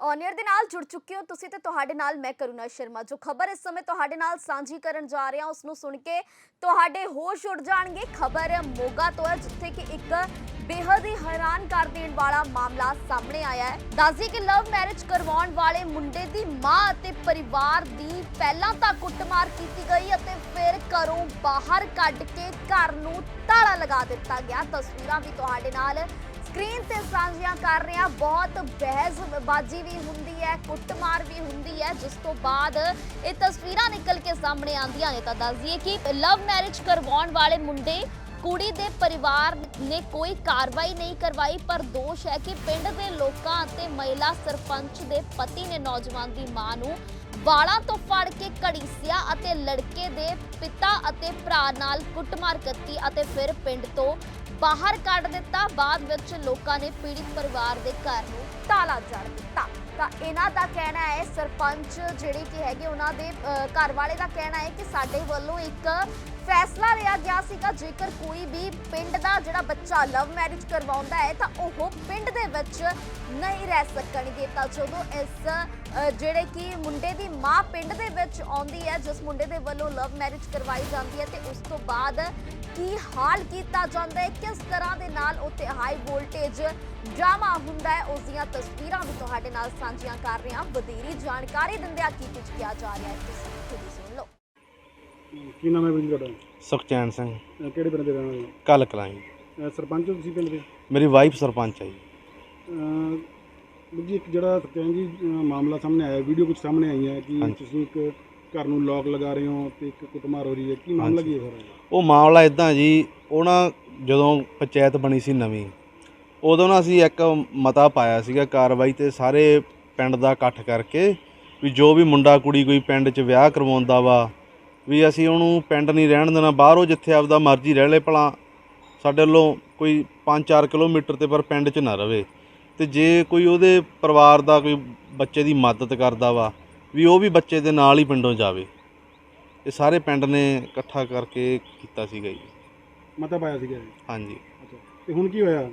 Owner ਦੇ ਨਾਲ ਜੁੜ ਚੁੱਕੇ ਹੋ ਤੁਸੀਂ ਤੇ ਤੁਹਾਡੇ ਨਾਲ ਮੈਂ ਕਰੁਣਾ ਸ਼ਰਮਾ। ਜੋ ਖਬਰ ਇਸ ਸਮੇਂ ਤੁਹਾਡੇ ਨਾਲ ਸਾਂਝੀ ਕਰਨ ਜਾ ਰਹੇ ਉਸ ਨੂੰ ਸੁਣ ਕੇ ਤੁਹਾਡੇ ਹੋਸ਼ ਉੱਡ ਜਾਣਗੇ। ਖਬਰ ਮੋਗਾ ਤੋਂ ਹੈ, ਜਿੱਥੇ ਕਿ ਇੱਕ ਬੇਹੱਦ ਹੀ ਹੈਰਾਨ ਕਰ ਦੇਣ ਵਾਲਾ ਮਾਮਲਾ ਸਾਹਮਣੇ ਆਇਆ ਹੈ। ਦੱਸਦੀ ਕਿ ਲਵ ਮੈਰਿਜ ਕਰਵਾਉਣ ਵਾਲੇ ਮੁੰਡੇ ਦੀ ਮਾਂ ਅਤੇ ਪਰਿਵਾਰ ਦੀ ਪਹਿਲਾਂ ਤਾਂ ਕੁੱਟਮਾਰ ਕੀਤੀ ਗਈ ਅਤੇ ਫਿਰ ਘਰੋਂ ਬਾਹਰ ਕੱਢ ਕੇ ਘਰ ਨੂੰ ਤਾਲਾ ਲਗਾ ਦਿੱਤਾ ਗਿਆ। ਤਸਵੀਰਾਂ ਵੀ ਤੁਹਾਡੇ ਨਾਲ ਸਕਰੀਨ ਤੇ ਸਾਂਝੀਆਂ ਕਰ ਰਹੇ ਹਾਂ। ਬਹੁਤ ਬਹਿਸਬਾਜ਼ੀ ਵੀ ਹੁੰਦੀ ਹੈ, ਕੁੱਟਮਾਰ ਵੀ ਹੁੰਦੀ ਹੈ। ਜਿਸ ਤੋਂ ਬਾਅਦ ਇਹ ਤਸਵੀਰਾਂ ਨਿਕਲ ਕੇ ਸਾਹਮਣੇ ਆਉਂਦੀਆਂ ਨੇ ਤਾਂ ਦੱਸ ਦਈਏ ਕਿ ਲਵ ਮੈਰਿਜ ਕਰਵਾਉਣ ਵਾਲੇ ਮੁੰਡੇ ਕੁੜੀ ਦੇ ਪਰਿਵਾਰ ਨੇ ਕੋਈ ਕਾਰਵਾਈ ਨਹੀਂ ਕਰਵਾਈ, ਪਰ ਦੋਸ਼ ਹੈ ਕਿ ਪਿੰਡ ਦੇ ਲੋਕਾਂ ਅਤੇ ਮਹਿਲਾ ਸਰਪੰਚ ਦੇ ਪਤੀ ਨੇ ਨੌਜਵਾਨ ਦੀ ਮਾਂ ਨੂੰ ਵਾਲਾਂ ਤੋਂ ਫੜ ਕੇ ਘੜੀਸਿਆ ਅਤੇ ਲੜਕੇ ਦੇ ਪਿਤਾ ਅਤੇ ਭਰਾ ਨਾਲ ਕੁੱਟਮਾਰ ਕੀਤੀ ਅਤੇ ਫਿਰ ਪਿੰਡ ਤੋਂ ਬਾਹਰ ਕੱਢ ਦਿੱਤਾ। ਬਾਅਦ ਵਿੱਚ ਲੋਕਾਂ ਨੇ ਪੀੜਿਤ ਪਰਿਵਾਰ ਦੇ ਘਰ ਨੂੰ ਤਾਲਾ ਜੜ ਦਿੱਤਾ। ਤਾਂ ਇਹਨਾਂ ਦਾ ਕਹਿਣਾ ਹੈ ਸਰਪੰਚ ਜਿਹੜੇ ਕਿ ਹੈਗੇ ਉਹਨਾਂ ਦੇ ਅ, ਘਰ ਵਾਲੇ ਦਾ ਕਹਿਣਾ ਹੈ ਕਿ ਸਾਡੇ ਵੱਲੋਂ ਇੱਕ ਫੈਸਲਾ ਲਿਆ ਗਿਆ ਸੀਗਾ। ਜੇਕਰ ਕੋਈ ਵੀ ਪਿੰਡ ਦਾ ਜਿਹੜਾ ਬੱਚਾ ਲਵ ਮੈਰਿਜ ਕਰਵਾਉਂਦਾ ਹੈ, ਤਾਂ ਉਹ ਪਿੰਡ ਦੇ ਵਿੱਚ ਨਹੀਂ ਰਹਿ ਸਕਣਗੇ। ਤਾਂ ਜਦੋਂ ਇਸ ਜਿਹੜੇ ਕਿ ਮੁੰਡੇ ਦੀ ਮਾਂ ਪਿੰਡ ਦੇ ਵਿੱਚ ਆਉਂਦੀ ਹੈ, ਜਿਸ ਮੁੰਡੇ ਦੇ ਵੱਲੋਂ ਲਵ ਮੈਰਿਜ ਕਰਵਾਈ ਜਾਂਦੀ ਹੈ, ਤੇ ਉਸ ਤੋਂ ਬਾਅਦ ਕੀ ਹਾਲ ਕੀਤਾ ਜਾਂਦਾ ਹੈ, ਕਿਸ ਤਰ੍ਹਾਂ ਦੇ ਨਾਲ ਉੱਤੇ ਹਾਈ ਵੋਲਟੇਜ ਡਰਾਮਾ ਹੁੰਦਾ ਹੈ, ਉਸ ਦੀਆਂ ਤਸਵੀਰਾਂ ਵੀ ਤੁਹਾਡੇ ਨਾਲ ਸਾਂਝੀਆਂ ਕਰ ਰਹੇ ਹਾਂ। ਵਧੇਰੀ ਜਾਣਕਾਰੀ ਦਿੰਦਿਆਂ ਕੀ ਕੁਝ ਕਿਹਾ ਜਾ ਰਿਹਾ ਹੈ ਕੀ ਨਾਮ ਹੈ ਵੀਰ ਜੀ ਤੁਹਾਡਾ? ਸੁਖਚੈਨ ਸਿੰਘ। ਅਹ ਕਿਹੜੇ ਪਿੰਡ ਦੇ ਰਹਿਣ ਵਾਲੇ ਕੱਲ ਕਲਾਂ ਜੀ? ਅਹ ਸਰਪੰਚ ਹੋ ਤੁਸੀਂ ਪਿੰਡ ਦੇ? ਮੇਰੀ ਵਾਈਫ ਸਰਪੰਚ ਹੈ ਜੀ। ਅਹ ਵੀਰ ਜੀ ਇੱਕ ਜਿਹੜਾ ਸਤਿਆਨ ਜੀ ਅਹ ਮਾਮਲਾ ਸਾਹਮਣੇ ਆਇਆ ਵੀਡੀਓ ਕੁਝ ਸਾਹਮਣੇ ਆਈ ਹੈ ਕਿ ਹਾਂਜੀ। ਤੁਸੀਂ ਇੱਕ ਘਰ ਨੂੰ ਲੋਕ ਲਗਾ ਰਹੇ ਹੋ ਤੇ ਇੱਕ ਕੁੱਟਮਾਰ ਹੋ ਰਹੀ ਹੈ। ਕੀ ਮਾਮਲਾ। ਕੀ ਹੈ ਸਾਰਾ ਉਹ ਮਾਮਲਾ ਇਦਾਂ ਜੀ ਉਹ ਨਾ ਜਦੋਂ ਪੰਚਾਇਤ ਬਣੀ ਸੀ ਨਵੀਂ ਉਦੋਂ ਨਾ ਅਸੀਂ ਇੱਕ ਮਤਾ ਪਾਇਆ ਸੀਗਾ ਕਾਰਵਾਈ ਤੇ ਸਾਰੇ ਪਿੰਡ ਦਾ ਇਕੱਠ ਕਰਕੇ ਵੀ ਜੋ ਵੀ ਮੁੰਡਾ ਕੁੜੀ ਕੋਈ ਪਿੰਡ 'ਚ ਵਿਆਹ ਕਰਵਾਉਂਦਾ ਵਾ ਵੀ ਅਸੀਂ ਉਹਨੂੰ ਪਿੰਡ ਨਹੀਂ ਰਹਿਣ ਦੇਣਾ ਬਾਹਰੋਂ ਜਿੱਥੇ ਆਪਦਾ ਮਰਜ਼ੀ ਰਹਿ ਲੈ ਭਲਾ। ਸਾਡੇ ਵੱਲੋਂ ਕੋਈ 5-4 ਕਿਲੋਮੀਟਰ ਤੇ ਪਰ ਪਿੰਡ 'ਚ ਨਾ ਰਵੇ। ਤੇ ਜੇ ਕੋਈ ਉਹਦੇ ਪਰਿਵਾਰ ਦਾ ਕੋਈ ਬੱਚੇ ਦੀ ਮਦਦ ਕਰਦਾ ਵਾ ਵੀ ਉਹ ਵੀ ਬੱਚੇ ਦੇ ਨਾਲ ਹੀ ਪਿੰਡੋਂ ਜਾਵੇ। ਇਹ ਸਾਰੇ ਪਿੰਡ ਨੇ ਇਕੱਠਾ ਕਰਕੇ ਕੀਤਾ ਸੀਗਾ ਜੀ। ਮਤਾ ਪਾਇਆ ਸੀਗਾ ਜੀ? ਹਾਂਜੀ। ਅੱਛਾ। ਤੇ ਹੁਣ ਕੀ ਹੋਇਆ?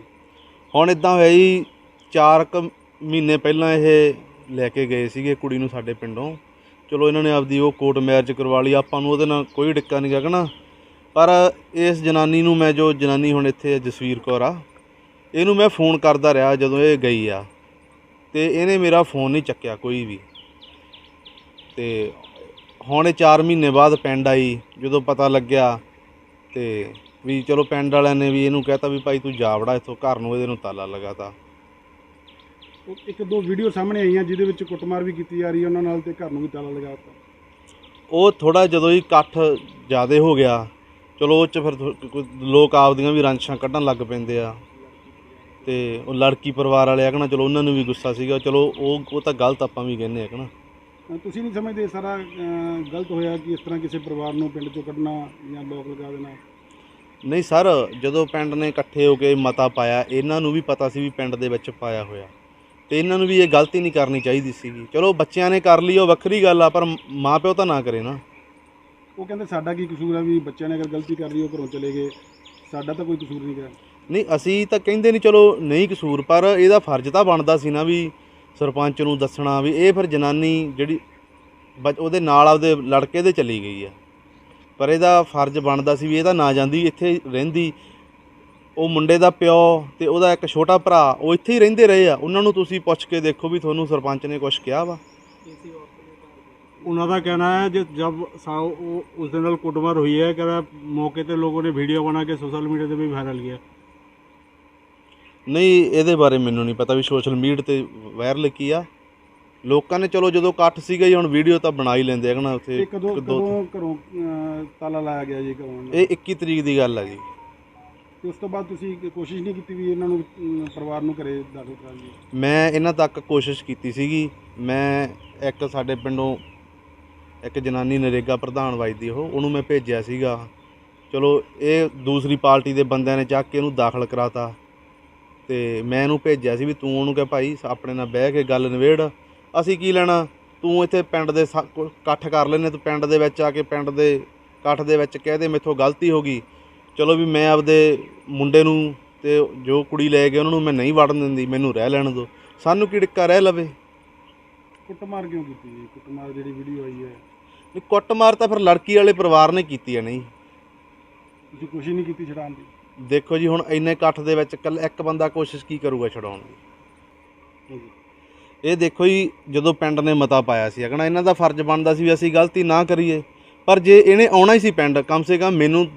ਹੁਣ ਇਦਾਂ ਹੋਇਆ ਜੀ 4 ਕੁ ਮਹੀਨੇ ਪਹਿਲਾਂ ਇਹ ਲੈ ਕੇ ਗਏ ਸੀਗੇ ਕੁੜੀ ਨੂੰ ਸਾਡੇ ਪਿੰਡੋਂ। ਚਲੋ ਇਹਨਾਂ ਨੇ ਆਪਦੀ ਉਹ ਕੋਰਟ ਮੈਰਿਜ ਕਰਵਾ ਲਈ, ਆਪਾਂ ਨੂੰ ਉਹਦੇ ਨਾਲ ਕੋਈ ਡਿੱਕਾ ਨਹੀਂ ਲੱਗਣਾ ਪਰ ਇਸ ਜਨਾਨੀ ਨੂੰ ਮੈਂ ਜੋ ਜਨਾਨੀ ਹੁਣ ਇੱਥੇ ਜਸਵੀਰ ਕੌਰ ਆ, ਇਹਨੂੰ ਮੈਂ ਫੋਨ ਕਰਦਾ ਰਿਹਾ ਜਦੋਂ ਇਹ ਗਈ ਆ, ਤੇ ਇਹਨੇ ਮੇਰਾ ਫੋਨ ਨਹੀਂ ਚੱਕਿਆ ਕੋਈ ਵੀ। ਤੇ ਹੁਣ ਇਹ 4 ਮਹੀਨੇ ਬਾਅਦ ਪਿੰਡ ਆਈ, ਜਦੋਂ ਪਤਾ ਲੱਗਿਆ ਤੇ ਵੀ ਚਲੋ ਪਿੰਡ ਵਾਲਿਆਂ ਨੇ ਵੀ ਇਹਨੂੰ ਕਹਿਤਾ ਵੀ ਭਾਈ ਤੂੰ ਜਾ ਵੜਾ, ਇੱਥੋਂ ਘਰ ਨੂੰ ਇਹਦੇ ਨੂੰ ਤਾਲਾ ਲਗਾਤਾ। ਉਹ ਇੱਕ ਦੋ ਵੀਡੀਓ ਸਾਹਮਣੇ ਆਈਆਂ ਜਿਹਦੇ ਵਿੱਚ ਕੁੱਟਮਾਰ ਵੀ ਕੀਤੀ ਜਾ ਰਹੀ ਹੈ ਉਹਨਾਂ ਨਾਲ ਤੇ ਘਰ ਨੂੰ ਵੀ ਤਾਲਾ ਲਗਾ ਦਿੱਤਾ। ਉਹ ਥੋੜਾ ਜਦੋਂ ਹੀ ਇਕੱਠ ਜ਼ਿਆਦੇ ਹੋ ਗਿਆ ਚਲੋ ਉਹ ਚ ਫਿਰ ਥੋ- ਕੋਈ ਲੋਕ ਆਪਦੀਆਂ ਵੀ ਰਾਂਛਾਂ ਕੱਢਣ ਲੱਗ ਪੈਂਦੇ ਆ। ਤੇ ਉਹ ਲੜਕੀ ਪਰਿਵਾਰ ਵਾਲੇ ਆ ਕਹਣਾ ਚਲੋ ਉਹਨਾਂ ਨੂੰ ਵੀ ਗੁੱਸਾ ਸੀਗਾ ਚਲੋ ਉਹ ਉਹ ਤਾਂ ਗਲਤ ਆਪਾਂ ਵੀ ਕਹਿੰਦੇ ਆ ਕਹਣਾ ਅਹ ਤੁਸੀਂ ਨਹੀਂ ਸਮਝਦੇ ਸਾਰਾ ਗਲਤ ਹੋਇਆ ਕਿ ਇਸ ਤਰ੍ਹਾਂ ਕਿਸੇ ਪਰਿਵਾਰ ਨੂੰ ਪਿੰਡ ਚੋਂ ਕੱਢਣਾ ਜਾਂ ਲੋਕ ਲਗਾ ਦੇਣਾ? ਨਹੀਂ ਸਰ ਜਦੋਂ ਪਿੰਡ ਨੇ ਇਕੱਠੇ ਹੋ ਕੇ ਮਤਾ ਪਾਇਆ ਇਹਨਾਂ ਨੂੰ ਵੀ ਪਤਾ ਸੀ ਵੀ ਪਿੰਡ ਦੇ ਵਿੱਚ ਪਾਇਆ ਹੋਇਆ। ਤੇ ਇਹਨਾਂ ਨੂੰ ਵੀ ਇਹ ਗਲਤੀ ਨਹੀਂ ਕਰਨੀ ਚਾਹੀਦੀ ਸੀਗੀ। ਚਲੋ ਬੱਚਿਆਂ ਨੇ ਕਰ ਲਈ ਉਹ ਵੱਖਰੀ ਗੱਲ ਆ ਪਰ ਮਾਂ ਪਿਓ ਤਾਂ ਨਾ ਕਰੇ ਨਾ। ਉਹ ਕਹਿੰਦੇ ਸਾਡਾ ਕੀ ਕਸੂਰ ਹੈ ਵੀ ਬੱਚਿਆਂ ਨੇ ਅਗਰ ਗਲਤੀ ਕਰ ਲਈ ਉਹ ਘਰੋਂ ਚਲੇ ਗਏ। ਸਾਡਾ ਤਾਂ ਕੋਈ ਕਸੂਰ ਨਹੀਂ ਗਾ। ਨਹੀਂ ਅਸੀਂ ਤਾਂ ਕਹਿੰਦੇ ਨਹੀਂ ਚਲੋ ਨਹੀਂ ਕਸੂਰ ਪਰ ਇਹਦਾ ਫਰਜ਼ ਤਾਂ ਬਣਦਾ ਸੀ ਨਾ ਵੀ ਸਰਪੰਚ ਨੂੰ ਦੱਸਣਾ ਵੀ ਇਹ ਫਿਰ ਜਨਾਨੀ ਜਿਹੜੀ ਬੱਚ- ਉਹਦੇ ਨਾਲ ਆਪਦੇ ਲੜਕੇ ਦੇ ਚਲੀ ਗਈ ਆ। ਪਰ ਇਹਦਾ ਫਰਜ਼ ਬਣਦਾ ਸੀ ਵੀ ਇਹ ਤਾਂ ਨਾ ਜਾਂਦੀ ਇੱਥੇ ਰਹਿੰਦੀ। ਉਹ ਮੁੰਡੇ ਦਾ ਪਿਓ ਤੇ ਉਹਦਾ ਇੱਕ ਛੋਟਾ ਭਰਾ ਉਹ ਇੱਥੇ ਹੀ ਰਹਿੰਦੇ ਰਹੇ ਆ। ਉਹਨਾਂ ਨੂੰ ਤੁਸੀਂ ਪੁੱਛ ਕੇ ਦੇਖੋ ਵੀ ਤੁਹਾਨੂੰ ਸਰਪੰਚ ਨੇ ਕੁਝ ਕਿਹਾ ਵਾ। ਉਹਨਾਂ ਦਾ ਕਹਿਣਾ ਹੈ ਜੇ ਜਬ ਉਸ ਦੇ ਨਾਲ ਕੁੱਟਮਾਰ ਹੋਈ ਹੈ ਕਹਿੰਦਾ ਮੌਕੇ ਤੇ ਲੋਗੋਂ ਨੇ ਵੀਡੀਓ ਬਣਾ ਕੇ ਸੋਸ਼ਲ ਮੀਡੀਆ ਤੇ ਵੀ ਵਾਇਰਲ ਕੀਤਾ ਨਹੀਂ ਇਹਦੇ ਬਾਰੇ ਮੈਨੂੰ ਨਹੀਂ ਪਤਾ ਵੀ ਸੋਸ਼ਲ ਮੀਡੀਆ ਤੇ ਵਾਇਰਲ ਕੀ ਆ ਲੋਕਾਂ ਨੇ ਚਲੋ ਜਦੋਂ ਇਕੱਠ ਸੀਗਾ ਜੀ ਹੁਣ ਵੀਡੀਓ ਤਾਂ ਬਣਾ ਹੀ ਲੈਂਦੇ ਆ ਨਾ ਉੱਥੇ ਕਦੋਂ ਇੱਕ ਦੋ- ਕਦੋਂ ਘਰੋਂ ਤਾਲਾ ਲਾਇਆ ਗਿਆ ਜੀ ਘਰੋਂ? ਇਹ 21 ਤਰੀਕ ਦੀ ਗੱਲ ਆ ਜੀ। ਤੇ ਉਸ ਤੋਂ ਬਾਅਦ ਤੁਸੀਂ ਕੋਸ਼ਿਸ਼ ਨਹੀਂ ਕੀਤੀ ਵੀ ਇਹਨਾਂ ਨੂੰ ਅਮ, ਪਰਿਵਾਰ ਨੂੰ ਘਰੇ ਦਾਖਲ ਕਰਾਂ ਜੀ ਮੈਂ ਇਹਨਾਂ ਤੱਕ ਕੋਸ਼ਿਸ਼ ਕੀਤੀ ਸੀਗੀ। ਮੈਂ ਇੱਕ ਸਾਡੇ ਪਿੰਡੋਂ ਇੱਕ ਜਨਾਨੀ ਨਰੇਗਾ ਪ੍ਰਧਾਨ ਵਜਦੀ ਉਹ ਉਹਨੂੰ ਮੈਂ ਭੇਜਿਆ ਸੀਗਾ। ਚਲੋ ਇਹ ਦੂਸਰੀ ਪਾਰਟੀ ਦੇ ਬੰਦਿਆਂ ਨੇ ਚੱਕ ਕੇ ਇਹਨੂੰ ਦਾਖਲ ਕਰਾਤਾ। ਤੇ ਮੈਂ ਇਹਨੂੰ ਭੇਜਿਆ ਸੀ ਵੀ ਤੂੰ ਉਹਨੂੰ ਕਹੇ ਭਾਈ ਆਪਣੇ ਨਾਲ ਬਹਿ ਕੇ ਗੱਲ ਨਿਬੇੜ। ਅਸੀਂ ਕੀ ਲੈਣਾ? ਤੂੰ ਇੱਥੇ ਪਿੰਡ ਦੇ ਸਾ- ਕੋ- ਇਕੱਠ ਕਰ ਲੈਨੇ ਤੂੰ ਪਿੰਡ ਦੇ ਵਿੱਚ ਆ ਕੇ ਪਿੰਡ ਦੇ ਇਕੱਠ ਦੇ ਵਿੱਚ ਕਹਿ ਦੇ ਮੇਥੋਂ ਗਲਤੀ ਹੋ ਗਈ। ਚਲੋ ਵੀ ਮੈਂ ਆਪਦੇ ਮੁੰਡੇ ਨੂੰ ਤੇ ਜੋ ਕੁੜੀ ਲੈ ਗਏ ਉਹਨਾਂ ਨੂੰ ਮੈਂ ਨਹੀਂ ਵੜਨ ਦਿੰਦੀ ਮੈਨੂੰ ਰਹਿ ਲੈਣ ਦਿਓ। ਸਾਨੂੰ ਕੀ ਡਿੱਕਾ ਰਹਿ ਲਵੇ? ਕੁੱਟਮਾਰ ਕਿਉਂ ਕੀਤੀ ਜੀ? ਕੁੱਟਮਾਰ ਜਿਹੜੀ ਵੀਡੀਓ ਆਈ ਹੈ। ਇਹ ਕੁੱਟਮਾਰ ਤਾਂ ਫਿਰ ਲੜਕੀ ਵਾਲੇ ਪਰਿਵਾਰ ਨੇ ਕੀਤੀ ਹੈ ਨਹੀਂ। ਤੁਸੀਂ ਕੋਸ਼ਿਸ਼ ਨਹੀਂ ਕੀਤੀ ਛਡਾਉਣ ਦੀ। ਦੇਖੋ ਜੀ ਹੁਣ ਇੰਨੇ ਇਕੱਠ ਦੇ ਵਿੱਚ ਇਕੱਲਾ ਇੱਕ ਬੰਦਾ ਕੋਸ਼ਿਸ਼ ਕੀ ਕਰੂਗਾ ਛਡਾਉਣ ਦੀ? ਹਾਂਜੀ। ਇਹ ਦੇਖੋ ਜੀ ਜਦੋਂ ਪਿੰਡ ਨੇ ਮਤਾ ਪਾਇਆ ਸੀ ਅਗਣਾ ਇਹਨਾਂ ਦਾ ਫਰਜ਼ ਬਣਦਾ ਸੀ ਵੀ ਅਸੀਂ ਗਲਤੀ ਨਾ ਕਰੀਏ। ਪਰ ਜੇ ਇਹਨੇ ਆਉਣਾ ਹੀ ਸੀ ਪਿੰਡ ਕਮ ਸੇ ਕਮ ਮੈਨੂੰ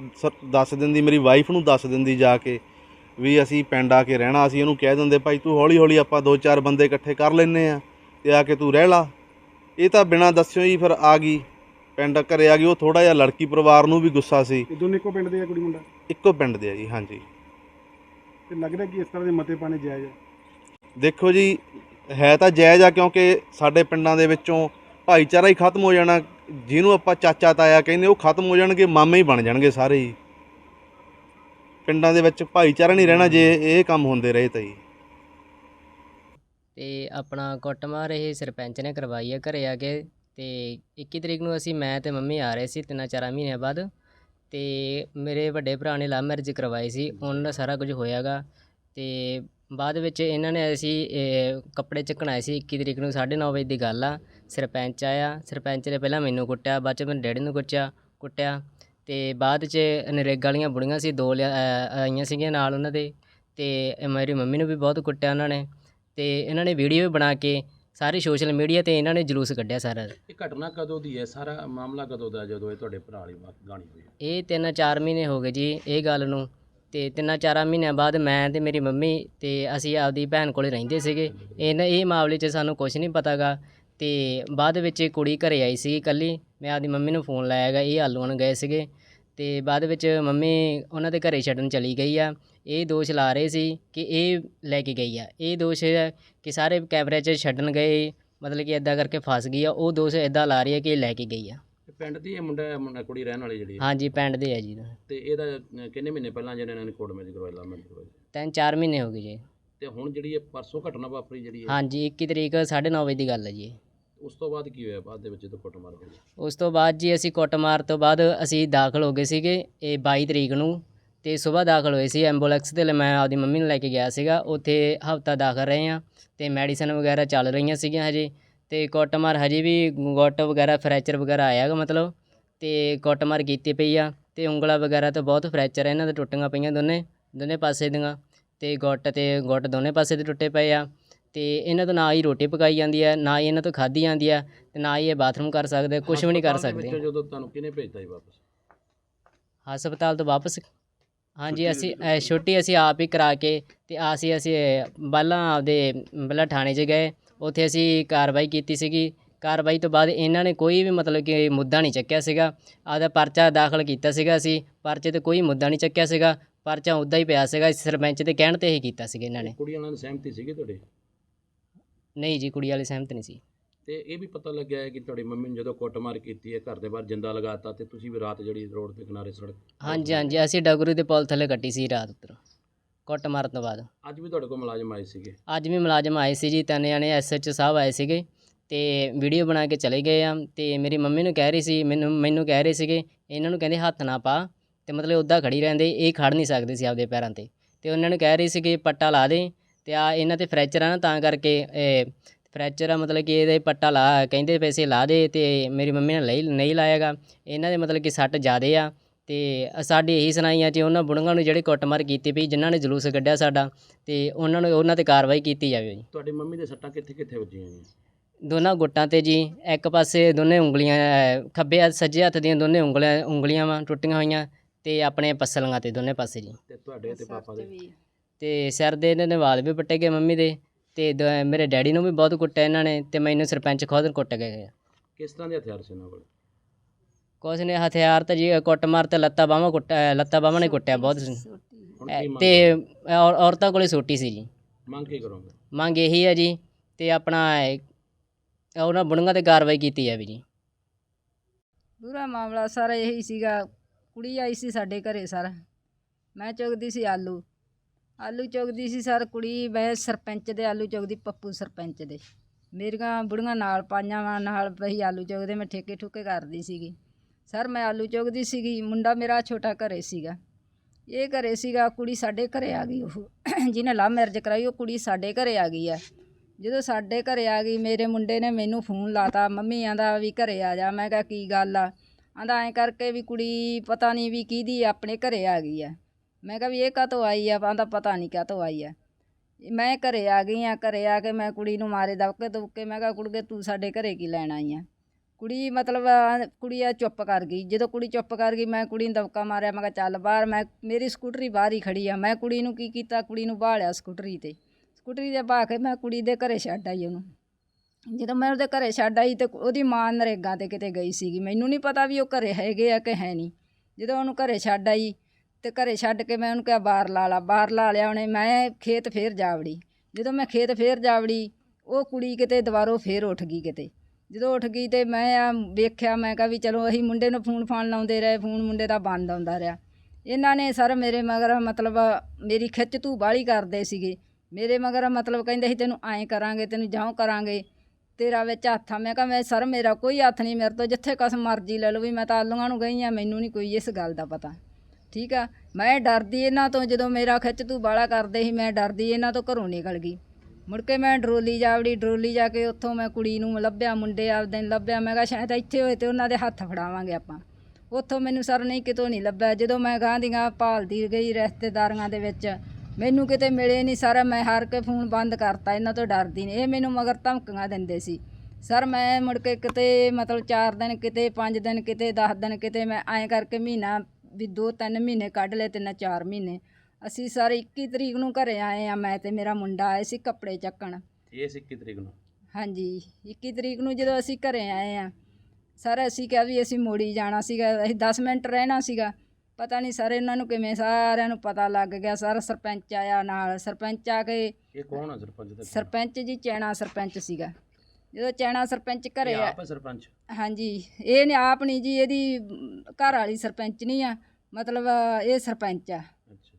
ਦੱਸ ਦਿੰਦੀ ਮੇਰੀ ਵਾਈਫ ਨੂੰ ਦੱਸ ਦਿੰਦੀ ਜਾ ਕੇ ਵੀ ਅਸੀਂ ਪਿੰਡ ਆ ਕੇ ਰਹਿਣਾ ਅਸੀਂ ਇਹਨੂੰ ਕਹਿ ਦਿੰਦੇ ਭਾਈ ਤੂੰ ਹੌਲੀ ਹੌਲੀ ਆਪਾਂ ਦੋ ਚਾਰ ਬੰਦੇ ਇਕੱਠੇ ਕਰ ਲੈਨੇ ਆ ਤੇ ਆ ਕੇ ਤੂੰ ਰਹਿ ਲਾ। ਇਹ ਤਾਂ ਬਿਨਾਂ ਦੱਸਿਓ ਹੀ ਫਿਰ ਆ ਗਈ ਪਿੰਡ ਘਰੇ ਆ ਗਈ ਉਹ ਥੋੜਾ ਜਿਹਾ ਲੜਕੀ ਪਰਿਵਾਰ ਨੂੰ ਵੀ ਗੁੱਸਾ ਸੀ। ਇਹ ਦੋਨੇ ਇੱਕੋ ਪਿੰਡ ਦੇ ਆ ਕੁੜੀ ਮੁੰਡਾ? ਇੱਕੋ ਪਿੰਡ ਦੇ ਆ ਜੀ ਹਾਂਜੀ। ਤੇ ਲੱਗਦਾ ਕਿ ਇਸ ਤਰ੍ਹਾਂ ਦੇ ਮਤੇ ਪਾਣੇ ਜਾਇਜ਼ ਹੈ ਦੇਖੋ ਜੀ ਹੈ ਤਾਂ ਜਾਇਜ਼ ਆ ਕਿਉਂਕਿ ਸਾਡੇ ਪਿੰਡਾਂ ਦੇ ਵਿੱਚੋਂ ਭਾਈਚਾਰਾ ਹੀ ਖਤਮ ਹੋ ਜਾਣਾ ਜਿਹਨੂੰ ਆਪਾਂ ਚਾਚਾ ਤਾਇਆ ਕਹਿੰਦੇ, ਉਹ ਖਤਮ ਹੋ ਜਾਣਗੇ, ਮਾਮੇ ਹੀ ਬਣ ਜਾਣਗੇ ਸਾਰੇ ਹੀ। ਪਿੰਡਾਂ ਦੇ ਵਿੱਚ ਭਾਈਚਾਰਾ ਨਹੀਂ ਰਹਿਣਾ ਜੇ ਇਹ ਕੰਮ ਹੁੰਦੇ ਰਹੇ ਤਾਂ ਜੀ ਤੇ ਆਪਣਾ ਕੁੱਟਮਾਰ ਇਹ ਸਰਪੰਚ ਨੇ ਕਰਵਾਈ ਹੈ ਘਰੇ ਆ ਕੇ। ਤੇ 21 ਤਰੀਕ ਨੂੰ ਅਸੀਂ ਮੈਂ ਤੇ ਮੰਮੀ ਆ ਰਹੇ ਸੀ ਤਿੰਨਾਂ ਚਾਰਾਂ ਮਹੀਨਿਆਂ ਬਾਅਦ। ਤੇ ਮੇਰੇ ਵੱਡੇ ਭਰਾ ਨੇ ਲਵ ਮੈਰਿਜ ਕਰਵਾਈ ਸੀ, ਉਹਨਾਂ ਦਾ ਸਾਰਾ ਕੁਝ ਹੋਇਆਗਾ। ਤੇ ਬਾਅਦ ਵਿੱਚ ਇਹਨਾਂ ਨੇ ਅਸੀਂ ਕੱਪੜੇ ਚੱਕਣ ਆਏ ਸੀ 21 ਤਰੀਕ ਨੂੰ 9:30 ਵਜੇ ਦੀ ਗੱਲ ਆ। ਸਰਪੰਚ ਆਇਆ ਸਰਪੰਚ ਨੇ ਪਹਿਲਾਂ ਮੈਨੂੰ ਕੁੱਟਿਆ ਬਾਅਦ ਚ ਮੇਰੇ ਡੈਡੀ ਨੂੰ ਕੁੱਟਿਆ ਕੁੱਟਿਆ ਤੇ ਬਾਅਦ ਚ ਨਰੇਗਾ ਵਾਲੀਆਂ ਬੁੜੀਆਂ ਸੀ ਦੋ ਲਿਆ- ਅ, ਆਈਆਂ ਸੀਗੀਆਂ ਨਾਲ ਉਹਨਾਂ ਦੇ ਤੇ ਮੇਰੀ ਮੰਮੀ ਨੂੰ ਵੀ ਬਹੁਤ ਕੁੱਟਿਆ ਉਹਨਾਂ ਨੇ ਤੇ ਇਹਨਾਂ ਨੇ ਵੀਡੀਓ ਵੀ ਬਣਾ ਕੇ ਸਾਰੇ ਸੋਸ਼ਲ ਮੀਡੀਆ ਤੇ ਇਹਨਾਂ ਨੇ ਜਲੂਸ ਕੱਢਿਆ ਸਾਰਾ। ਇਹ ਘਟਨਾ ਕਦੋਂ ਦੀ ਹੈ? ਸਾਰਾ ਮਾਮਲਾ ਕਦੋਂ ਦਾ ਹੈ ਜਦੋਂ ਇਹ ਤੁਹਾਡੇ ਭਰਾ ਵਾਲੀ ਬਾਤ ਗਾਣੀ ਹੋਈ ਹੈ? ਇਹ ਤਿੰਨ ਚਾਰ ਮਹੀਨੇ ਹੋ ਗਏ ਜੀ ਇਹ ਗੱਲ ਨੂੰ ਤੇ ਤਿੰਨਾਂ ਚਾਰਾਂ ਮਹੀਨਿਆਂ ਬਾਅਦ ਮੈਂ ਤੇ ਮੇਰੀ ਮੰਮੀ ਤੇ ਅਸੀਂ ਆਪਦੀ ਭੈਣ ਕੋਲੇ ਰਹਿੰਦੇ ਸੀਗੇ। ਇਹਨਾਂ ਇਹ ਮਾਮਲੇ 'ਚ ਸਾਨੂੰ ਕੁਝ ਨਹੀਂ ਪਤਾਗਾ। ਤੇ ਬਾਅਦ ਵਿੱਚ ਇਹ ਕੁੜੀ ਘਰੇ ਆਈ ਸੀ ਇਕੱਲੀ। ਮੈਂ ਆਪਦੀ ਮੰਮੀ ਨੂੰ ਫੋਨ ਲਾਇਆਗਾ ਇਹ ਆਲੂਆਂ ਨੂੰ ਗਏ ਸੀਗੇ। ਤੇ ਬਾਅਦ ਵਿੱਚ ਮੰਮੀ ਉਹਨਾਂ ਦੇ ਘਰੇ ਛੱਡਣ ਚਲੀ ਗਈ ਆ। ਇਹ ਦੋਸ਼ ਲਾ ਰਹੇ ਸੀ ਕਿ ਇਹ ਲੈ ਕੇ ਗਈ ਆ। ਇਹ ਦੋਸ਼ ਹੈ ਕਿ ਸਾਰੇ ਕੈਮਰੇ 'ਚ ਛੱਡਣ ਗਏ ਮਤਲਬ ਕਿ ਇਦਾਂ ਕਰਕੇ ਫਸ ਗਈ ਆ। ਉਹ ਦੋਸ਼ ਇਦਾਂ ਲਾ ਰਹੀ ਹੈ ਕਿ ਇਹ ਲੈ ਕੇ ਗਈ ਆ। ਪਿੰਡ ਦੀ ਇਹ ਮੁੰਡਾ ਮੁੰਡਾ ਕੁੜੀ ਰਹਿਣ ਵਾਲੀ ਜਿਹੜੀ ਹੈ। ਹਾਂਜੀ ਪਿੰਡ ਦੇ ਆ ਜੀ। ਤੇ ਇਹਦਾ ਕਿੰਨੇ ਮਹੀਨੇ ਪਹਿਲਾਂ ਜਿਹਨੇ ਇਹਨਾਂ ਨੇ ਕੋਰਟ ਮੈਰਿਜ ਕਰਵਾਈ ਲਾ ਮੈਰਿਜ ਕਰਵਾਈ? ਤਿੰਨ ਚਾਰ ਮਹੀਨੇ ਹੋ ਗਏ ਜੀ। ਤੇ ਹੁਣ ਜਿਹੜੀ ਇਹ ਪਰਸੋਂ ਘਟਨਾ ਵਾਪਰੀ ਜਿਹੜੀ ਹੈ ਹਾਂਜੀ 21 ਤਰੀਕ 9:30 ਵਜੇ ਦੀ ਗੱਲ ਹੈ ਜੀ ਉਸ ਤੋਂ ਬਾਅਦ ਕੀ ਹੋਇਆ? ਬਾਅਦ ਦੇ ਵਿੱਚ ਜਦੋਂ ਕੁੱਟਮਾਰ ਹੋਈ ਉਸ ਤੋਂ ਬਾਅਦ ਜੀ ਅਸੀਂ ਕੁੱਟਮਾਰ ਤੋਂ ਬਾਅਦ ਅਸੀਂ ਦਾਖਲ ਹੋ ਗਏ ਸੀਗੇ ਇਹ 22 ਤਰੀਕ ਨੂੰ ਤੇ ਸਵੇਰ ਦਾਖਲ ਹੋਏ ਸੀ ਐਂਬੂਲੈਂਸ ਤੇ ਮੈਂ ਆਪਦੀ ਮੰਮੀ ਨੂੰ ਲੈ ਕੇ ਗਿਆ ਸੀਗਾ। ਉੱਥੇ ਹਫਤਾ ਦਾਖਲ ਰਹੇ ਆ ਤੇ ਮੈਡੀਸਨ ਵਗੈਰਾ ਚੱਲ ਰਹੀਆਂ ਸੀਗੀਆਂ ਹਜੇ ਤੇ ਕੁੱਟਮਾਰ ਹਜੇ ਵੀ ਗੁੱਟ ਵਗੈਰਾ, ਫ੍ਰੈਕਚਰ ਵਗੈਰਾ ਆਇਆਗਾ ਮਤਲਬ ਤੇ ਕੁੱਟਮਾਰ ਕੀਤੀ ਪਈ ਆ ਤੇ ਉਂਗਲਾਂ ਵਗੈਰਾ ਤਾਂ ਬਹੁਤ ਫ੍ਰੈਕਚਰ ਆ, ਇਹਨਾਂ ਦੇ ਟੁੱਟੀਆਂ ਪਈਆਂ ਦੋਨੇ ਦੋਨੇ ਪਾਸੇ ਦੀਆਂ ਤੇ ਗੁੱਟ ਤੇ ਗੁੱਟ ਦੋਨੇ ਪਾਸੇ ਦੇ ਟੁੱਟੇ ਪਏ ਆ। ਤੇ ਇਹਨਾਂ ਤੋਂ ਨਾ ਹੀ ਰੋਟੀ ਪਕਾਈ ਜਾਂਦੀ ਹੈ ਨਾ ਹੀ ਇਹਨਾਂ ਤੋਂ ਖਾਧੀ ਜਾਂਦੀ ਹੈ ਤੇ ਨਾ ਹੀ ਇਹ ਬਾਥਰੂਮ ਕਰ ਸਕਦੇ ਕੁਝ ਵੀ ਨਹੀਂ ਕਰ ਹਸਪਤਾਲ ਦੇ ਸਕਦੇ। ਵਿੱਚੋਂ ਜਦੋਂ ਤੁਹਾਨੂੰ ਕਿਹਨੇ ਭੇਜਤਾ ਜੀ ਵਾਪਸ? ਹਸਪਤਾਲ ਤੋਂ ਵਾਪਸ? ਹਾਂਜੀ ਅਸੀਂ ਅ, ਛੁੱਟੀ ਅਸੀਂ ਆਪ ਹੀ ਕਰਾ ਕੇ ਤੇ ਅਸੀਂ ਅਸੀਂ ਪਹਿਲਾਂ ਆਪਦੇ ਪਹਿਲਾਂ ਥਾਣੇ 'ਚ ਗਏ ਉੱਥੇ ਅਸੀਂ ਕਾਰਵਾਈ ਕੀਤੀ ਸੀਗੀ। ਕਾਰਵਾਈ ਤੋਂ ਬਾਅਦ ਇਹਨਾਂ ਨੇ ਕੋਈ ਵੀ ਮਤਲਬ ਕਿ ਮੁੱਦਾ ਨਹੀਂ ਚੱਕਿਆ ਸੀਗਾ। ਆਪਦਾ ਪਰਚਾ ਦਾਖਲ ਕੀਤਾ ਸੀਗਾ ਅਸੀਂ ਪਰਚੇ ਤੇ ਕੋਈ ਮੁੱਦਾ ਨਹੀਂ ਚੱਕਿਆ ਸੀਗਾ। ਪਰਚਾ ਉੱਦਾਂ ਹੀ ਪਿਆ ਸੀਗਾ ਸਰਪੰਚ ਦੇ ਕਹਿਣ ਤੇ ਹੀ ਕੀਤਾ ਸੀਗਾ ਇਹਨਾਂ ਨੇ। ਕੁੜੀ ਵਾਲਿਆਂ ਦੀ ਸਹਿਮਤੀ ਸੀਗੀ ਤੁਹਾਡੇ? ਨਹੀਂ ਜੀ ਕੁੜੀ ਵਾਲੇ ਸਹਿਮਤ ਨਹੀਂ ਸੀ। ਤੇ ਇਹ ਵੀ ਪਤਾ ਲੱਗਿਆ ਹੈ ਕਿ ਤੁਹਾਡੀ ਮੰਮੀ ਨੇ ਜਦੋਂ ਕੁੱਟਮਾਰ ਕੀਤੀ ਹੈ ਘਰ ਦੇ ਬਾਹਰ ਜਿੰਦਾ ਲਗਾਤਾ ਤੇ ਤੁਸੀਂ ਵੀ ਰਾਤ ਜਿਹੜੀ ਰੋਡ ਦੇ ਕਿਨਾਰੇ ਸੜਕ ਹਾਂਜੀ ਹਾਂਜੀ ਅਸੀਂ ਡਗਰੂ ਦੇ ਪੁਲ ਥੱਲੇ ਕੱਟੀ ਸੀ ਰਾਤ ਉੱਤਰ ਕੁੱਟ ਮਾਰਨ ਤੋਂ ਬਾਅਦ। ਅੱਜ ਵੀ ਤੁਹਾਡੇ ਕੋਲ ਮੁਲਾਜ਼ਮ ਆਏ ਸੀਗੇ? ਅੱਜ ਵੀ ਮੁਲਾਜ਼ਮ ਆਏ ਸੀ ਜੀ ਤਿੰਨ ਜਣੇ ਐਸਐਚ ਸਾਹਿਬ ਆਏ ਸੀਗੇ ਤੇ ਵੀਡੀਓ ਬਣਾ ਕੇ ਚਲੇ ਗਏ ਆ ਤੇ ਮੇਰੀ ਮੰਮੀ ਨੂੰ ਕਹਿ ਰਹੀ ਸੀ ਮੈਨੂੰ ਮੈਨੂੰ ਕਹਿ ਰਹੇ ਸੀਗੇ ਇਹਨਾਂ ਨੂੰ ਕਹਿੰਦੇ ਹੱਥ ਨਾ ਪਾ ਤੇ ਮਤਲਬ ਉੱਦਾਂ ਖੜੀ ਰਹਿੰਦੇ ਇਹ ਖੜ ਨਹੀਂ ਸਕਦੇ ਸੀ ਆਪਦੇ ਪੈਰਾਂ ਤੇ। ਤੇ ਉਹਨਾਂ ਨੂੰ ਕਹਿ ਰਹੀ ਸੀ ਕਿ ਪੱਟਾ ਲਾ ਦੇ ਤੇ ਆ ਇਹਨਾਂ ਤੇ ਫ੍ਰੈਕਚਰ ਆ ਨਾ ਤਾਂ ਕਰਕੇ ਇਹ ਫ੍ਰੈਕਚਰ ਆ ਮਤਲਬ ਕਿ ਇਹਦੇ ਪੱਟਾ ਲਾ ਕਹਿੰਦੇ ਪੈਸੇ ਲਾ ਦੇ ਤੇ ਮੇਰੀ ਮੰਮੀ ਨੇ ਲਈ ਨਹੀਂ ਲਾਇਆਗਾ। ਇਹਨਾਂ ਦੇ ਮਤਲਬ ਕਿ ਸੱਟ ਜ਼ਿਆਦੇ ਆ ਤੇ ਸਾਡੀ ਇਹੀ ਸੁਣਾਈਆਂ ਚ ਉਹਨਾਂ ਬੁੜੀਆਂ ਨੂੰ ਜਿਹੜੇ ਕੁੱਟਮਾਰ ਕੀਤੀ ਪਈ ਜਿਨ੍ਹਾਂ ਨੇ ਜਲੂਸ ਕੱਢਿਆ ਸਾਡਾ ਤੇ ਉਹਨਾਂ ਨੂੰ ਉਹਨਾਂ ਤੇ ਕਾਰਵਾਈ ਕੀਤੀ ਜਾਵੇ ਜੀ। ਤੁਹਾਡੀ ਮੰਮੀ ਦੇ ਸੱਟਾਂ ਕਿੱਥੇ ਕਿੱਥੇ ਵੱਜੀਆਂ ਜੀ? ਦੋਨਾਂ ਗੁੱਟਾਂ ਤੇ ਜੀ ਇੱਕ ਪਾਸੇ ਦੋਨੇ ਉਂਗਲੀਆਂ ਖੱਬੇ ਹੱਥ ਸੱਜੇ ਹੱਥ ਦੀਆਂ ਦੋਨੇ ਉਂਗਲੀਆਂ ਉਂਗਲੀਆਂ ਵਾਂ ਟੁੱਟੀਆਂ ਹੋਈਆਂ ਤੇ ਆਪਣੇ ਪਸਲੀਆਂ ਤੇ ਦੋਨੇ ਪਾਸੇ ਜੀ। ਤੇ ਤੁਹਾਡੇ ਤੇ ਪਾਪਾ ਦੇ? ਤੇ ਸਿਰ ਦੇ ਇਹਨਾਂ ਦੇ ਵਾਲ ਵੀ ਪੱਟੇ ਗਏ ਮੰਮੀ ਦੇ ਤੇ ਦ- ਮੇਰੇ ਡੈਡੀ ਨੂੰ ਵੀ ਬਹੁਤ ਕੁੱਟਿਆ ਇਹਨਾਂ ਨੇ ਤੇ ਮੈਨੂੰ ਸਰਪੰਚ ਖੁਦ ਕੁੱਟ ਗਏ। ਆ। ਕਿਸ ਤਰ੍ਹਾਂ ਦੇ ਹਥਿਆਰ ਸੀ ਉਹਨਾਂ ਕੋਲ? ਕੁਛ ਨੇ ਹਥਿਆਰ ਤਾਂ ਜੀ ਕੁੱਟ ਮਾਰ ਤੇ ਲੱਤਾਂ ਬਾਹਾਂ ਕੁੱਟ ਲੱਤਾਂ ਬਾਹਾਂ ਨੇ ਕੁੱਟਿਆ ਬਹੁਤ ਹੁਣ ਅਹ, ਕੀ ਮੰਗ ਤੇ ਔਰ- ਔਰਤਾਂ ਕੋਲੇ ਸੋਟੀ ਸੀ ਜੀ। ਮੰਗ ਕੀ ਕਰੋਗੇ? ਮੰਗ ਇਹੀ ਹੈ ਜੀ ਤੇ ਆਪਣਾ ਇਹ, ਉਹਨਾਂ ਬੁੜੀਆਂ ਤੇ ਕਾਰਵਾਈ ਕੀਤੀ ਜਾਵੇ ਜੀ। ਪੂਰਾ ਮਾਮਲਾ ਸਾਰਾ ਇਹੀ ਸੀਗਾ। ਕੁੜੀ ਆਈ ਸੀ ਸਾਡੇ ਘਰੇ ਸਰ। ਮੈਂ ਚੁਗਦੀ ਸੀ ਆਲੂ। ਆਲੂ ਚੁਗਦੀ ਸੀ ਸਰ, ਕੁੜੀ ਮੈਂ ਸਰਪੰਚ ਦੇ, ਆਲੂ ਚੁਗਦੀ ਪੱਪੂ ਸਰਪੰਚ ਦੇ। ਮੇਰੀਆਂ ਬੁੜੀਆਂ ਨਾਲ, ਪਾਈਆਂ ਵਾਂ ਨਾਲ ਬਈ ਆਲੂ ਚੁਗਦੇ ਮੈਂ ਠੇਕੇ ਠੁਕੇ ਕਰਦੀ ਸੀਗੀ। ਸਰ, ਮੈਂ ਆਲੂ ਚੁਗਦੀ ਸੀਗੀ, ਮੁੰਡਾ ਮੇਰਾ ਛੋਟਾ ਘਰੇ ਸੀਗਾ। ਇਹ ਘਰੇ ਸੀਗਾ, ਕੁੜੀ ਸਾਡੇ ਘਰੇ ਆ ਗਈ ਉਹ। ਜਿਹਨੇ ਲਵ ਮੈਰਿਜ ਕਰਾਈ, ਉਹ ਕੁੜੀ ਸਾਡੇ ਘਰੇ ਆ ਗਈ ਆ। ਜਦੋਂ ਸਾਡੇ ਘਰੇ ਆ ਗਈ, ਮੇਰੇ ਮੁੰਡੇ ਨੇ ਮੈਨੂੰ ਫੋਨ ਲਾਤਾ, ਮੰਮੀ ਆਂਦਾ ਵੀ ਘਰੇ ਆ ਜਾ। ਮੈਂ ਕਿਹਾ, ਕੀ ਗੱਲ ਆ? ਆਂਦਾ, ਐਂ ਕਰਕੇ ਵੀ ਕੁੜੀ ਪਤਾ ਨਹੀਂ ਵੀ ਕਿਹਦੀ ਆਪਣੇ ਘਰੇ ਆ ਗਈ ਆ। ਮੈਂ ਕਿਹਾ ਵੀ ਇਹ ਕਾਹਤੋਂ ਆਈ ਆ? ਆਂਦਾ ਪਤਾ ਨਹੀਂ ਕਾਹਤੋਂ ਆਈ ਆ। ਮੈਂ ਘਰੇ ਆ ਗਈ ਆ, ਘਰੇ ਆ ਕੇ ਮੈਂ ਕੁੜੀ ਨੂੰ ਮਾਰੇ ਦਬਕੇ ਦੁਬਕੇ ਮੈਂ ਕਿਹਾ ਕੁੜਗੇ ਤੂੰ ਸਾਡੇ ਘਰੇ ਕੀ ਲੈਣ ਆਈ ਆ? ਕੁੜੀ ਮਤਲਬ ਕੁੜੀ ਆ ਚੁੱਪ ਕਰ ਗਈ। ਜਦੋਂ ਕੁੜੀ ਚੁੱਪ ਕਰ ਗਈ ਮੈਂ ਕੁੜੀ ਨੂੰ ਦਬਕਾ ਮਾਰਿਆ, ਮੈਂ ਕਿਹਾ ਚੱਲ ਬਾਹਰ ਮੈਂ ਮੇਰੀ ਸਕੂਟਰੀ ਬਾਹਰ ਹੀ ਖੜੀ ਆ। ਮੈਂ ਕੁੜੀ ਨੂੰ ਕੀ ਕੀਤਾ? ਕੁੜੀ ਨੂੰ ਬਾਹਲਿਆ ਸਕੂਟਰੀ ਤੇ। ਸਕੂਟਰੀ ਤੇ ਬਾਹ ਕੇ ਮੈਂ ਕੁੜੀ ਦੇ ਘਰੇ ਛੱਡ ਆਈ ਉਹਨੂੰ। ਜਦੋਂ ਮੈਂ ਉਹਦੇ ਘਰੇ ਛੱਡ ਆਈ ਤੇ ਉਹਦੀ ਮਾਂ ਨਰੇਗਾ ਤੇ ਕਿਤੇ ਗਈ ਸੀਗੀ। ਮੈਨੂੰ ਨਹੀਂ ਪਤਾ ਵੀ ਉਹ ਘਰੇ ਹੈਗੇ ਆ ਕਿ ਹੈ ਨਹੀਂ ਜਦੋਂ ਉਹਨੂੰ ਘਰੇ ਛੱਡ ਆਈ ਤੇ ਘਰੇ ਛੱਡ ਕੇ ਮੈਂ ਉਹਨੂੰ ਕਿਹਾ ਬਾਹਰ ਲਾ ਲਾ, ਬਾਹਰ ਲਾ ਲਿਆ ਉਹਨੇ, ਮੈਂ ਖੇਤ ਫੇਰ ਜਾਵੜੀ ਜਦੋਂ ਮੈਂ ਖੇਤ ਫੇਰ ਜਾਵੜੀ ਉਹ ਕੁੜੀ ਕਿਤੇ ਦੁਬਾਰੋਂ ਫੇਰ ਉੱਠ ਗਈ ਕਿਤੇ। ਜਦੋਂ ਉੱਠ ਗਈ ਤੇ ਮੈਂ ਆ ਵੇਖਿਆ, ਮੈਂ ਕਿਹਾ ਵੀ ਚਲੋ ਅਸੀਂ ਮੁੰਡੇ ਨੂੰ ਫੋਨ ਫਾਨ ਲਾਉਂਦੇ ਰਹੇ, ਫੋਨ ਮੁੰਡੇ ਦਾ ਬੰਦ ਆਉਂਦਾ ਰਿਹਾ। ਇਹਨਾਂ ਨੇ ਸਰ ਮੇਰੇ ਮਗਰ ਮਤਲਬ ਮੇਰੀ ਖਿੱਚ ਤੂੰ ਬਾਹਲੀ ਕਰਦੇ ਸੀਗੇ। ਮੇਰੇ ਮਗਰ ਮਤਲਬ ਕਹਿੰਦੇ ਸੀ, ਤੈਨੂੰ ਐਂ ਕਰਾਂਗੇ, ਤੈਨੂੰ ਜਾਉ ਕਰਾਂਗੇ, ਤੇਰਾ ਵਿੱਚ ਹੱਥ ਆ। ਮੈਂ ਕਿਹਾ, ਮੈਂ ਸਰ ਮੇਰਾ ਕੋਈ ਹੱਥ ਨਹੀਂ, ਮੇਰੇ ਤੋਂ ਜਿੱਥੇ ਕਸ ਮਰਜ਼ੀ ਲੈ ਲਓ ਵੀ ਮੈਂ ਤਾਂ ਆਲੂਆਂ ਨੂੰ ਗਈ ਆ, ਮੈਨੂੰ ਨਹੀਂ ਕੋਈ ਇਸ ਗੱਲ ਦਾ ਪਤਾ। ਠੀਕ ਆ? ਮੈਂ ਡਰਦੀ ਇਹਨਾਂ ਤੋਂ ਜਦੋਂ ਮੇਰਾ ਖਿੱਚ ਤੂੰ ਬਾਲਾ ਕਰਦੇ ਸੀ, ਮੈਂ ਡਰਦੀ ਇਹਨਾਂ ਤੋਂ ਘਰੋਂ ਨਿਕਲ ਗਈ। ਮੁੜ ਕੇ ਮੈਂ ਡਰੋਲੀ ਜਾਵੜੀ, ਡਰੋਲੀ ਜਾ ਕੇ ਉੱਥੋਂ ਮੈਂ ਕੁੜੀ ਨੂੰ ਲੱਭਿਆ, ਮੁੰਡੇ ਆਪਦੇ ਨੂੰ ਲੱਭਿਆ। ਮੈਂ ਕਿਹਾ, ਸ਼ਾਇਦ ਇੱਥੇ ਹੋਏ ਤੇ ਉਹਨਾਂ ਦੇ ਹੱਥ ਫੜਾਵਾਂਗੇ ਆਪਾਂ। ਉੱਥੋਂ ਮੈਨੂੰ ਸਰ ਨਹੀਂ ਕਿਤੋਂ ਨਹੀਂ ਲੱਭਿਆ। ਜਦੋਂ ਮੈਂ ਗਾਂ ਦੀ ਗਾਂ ਭਾਲਦੀ ਗਈ ਰਿਸ਼ਤੇਦਾਰੀਆਂ ਦੇ ਵਿੱਚ, ਮੈਨੂੰ ਕਿਤੇ ਮਿਲੇ ਨਹੀਂ ਸਰ। ਮੈਂ ਹਾਰ ਕੇ ਫੋਨ ਬੰਦ ਕਰਤਾ, ਇਹਨਾਂ ਤੋਂ ਡਰਦੀ ਨਹੀਂ। ਇਹ ਮੈਨੂੰ ਮਗਰ ਧਮਕੀਆਂ ਦਿੰਦੇ ਸੀ। ਸਰ, ਮੈਂ ਮੁੜ ਕੇ ਕਿਤੇ, ਮਤਲਬ 4 ਦਿਨ ਕਿਤੇ 5 ਦਿਨ ਕਿਤੇ 10 ਦਿਨ ਕਿਤੇ, ਮੈਂ ਐਂ ਕਰਕੇ ਮਹੀਨਾ ਵੀ 2-3 ਮਹੀਨੇ ਕੱਢ ਲਏ ਤਿੰਨ 4 ਮਹੀਨੇ। ਅਸੀਂ ਸਰ 21 ਤਰੀਕ ਨੂੰ ਘਰੇ ਆਏ ਆ ਮੈਂ ਤੇ ਮੇਰਾ ਮੁੰਡਾ ਆਏ ਸੀ ਕੱਪੜੇ ਚੱਕਣ। ਇਹ ਸੀ 21 ਤਰੀਕ ਨੂੰ? ਹਾਂਜੀ 21 ਤਰੀਕ ਨੂੰ ਜਦੋਂ ਅਸੀਂ ਘਰੇ ਆਏ ਆ ਸਰ ਅਸੀਂ ਕਿਹਾ ਵੀ ਅਸੀਂ ਮੋੜੀ ਜਾਣਾ ਸੀਗਾ ਅਸੀਂ 10 ਮਿੰਟ ਰਹਿਣਾ ਸੀਗਾ। ਪਤਾ ਨਹੀਂ ਸਰ ਇਹਨਾਂ ਨੂੰ ਕਿਵੇਂ ਸਾਰਿਆਂ ਨੂੰ ਪਤਾ ਲੱਗ ਗਿਆ ਸਰ ਸਰਪੰਚ ਆਇਆ ਨਾਲ ਸਰਪੰਚ ਆ ਕੇ ਇਹ ਕੌਣ ਹੈ ਸਰਪੰਚ ਦਾ ਸਰਪੰਚ ਜੀ ਚੈਣਾ ਸਰਪੰਚ ਸੀਗਾ। ਜਦੋਂ ਚੈਣਾ ਸਰਪੰਚ ਘਰੇ ਆ। ਆਪ ਸਰਪੰਚ? ਹਾਂਜੀ ਇਹ ਨੇ ਆਪ ਨਹੀਂ ਜੀ ਇਹਦੀ ਘਰ ਵਾਲੀ ਸਰਪੰਚ ਨਹੀਂ ਆ। ਮਤਲਬ ਇਹ ਸਰਪੰਚ ਆ। ਅੱਛਾ